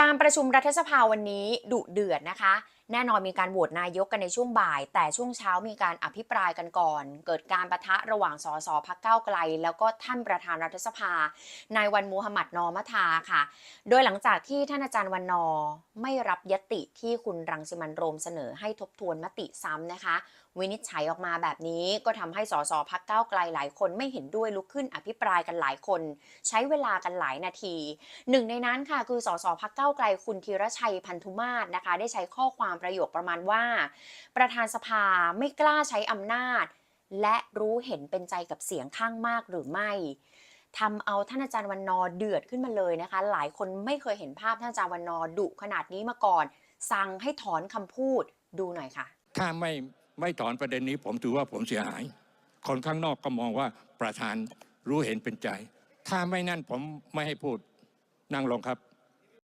การประชุมรัฐสภาวันนี้ดุเดือดนะคะ แน่นอนมีการโหวตนายกกันในช่วงบ่าย แต่ช่วงเช้ามีการอภิปรายกันก่อน เกิดการประทะระหว่างสสพักเก้าไกล แล้วก็ท่านประธานรัฐสภา นายวันมูฮัมหมัดนอมะทาค่ะ โดยหลังจากที่ท่านอาจารย์วันนอไม่รับยติที่คุณรังสิมันโรมเสนอให้ทบทวนมติซ้ำนะคะ วินิจฉัยออกมาแบบนี้ก็ทำให้สสพักเก้าไกลหลายคนไม่เห็นด้วยลุกขึ้นอภิปรายกันหลายคน ใช้เวลากันหลายนาทีหนึ่งในนั้นค่ะคือสสพักเก้าวไกลคุณธีรชัยพันธุมาศนะคะ ได้ใช้ข้อความประโยคประมาณว่า ประธานสภาไม่กล้าใช้อำนาจ และรู้เห็นเป็นใจกับเสียงข้างมากหรือไม่ทำเอาท่านอาจารย์วันนอเดือดขึ้นมาเลยนะคะ หลายคนไม่เคยเห็นภาพท่านอาจารย์วันนอดุขนาดนี้มาก่อน สั่งให้ถอนคำพูดดูหน่อยค่ะ ถ้าไม่ไม่ถอนประเด็นนี้ผมถือว่าผมเสียหาย คนข้างนอกก็มองว่าประธานรู้เห็นเป็นใจ ถ้าไม่นั่นผมไม่ให้พูดนั่งลงครับ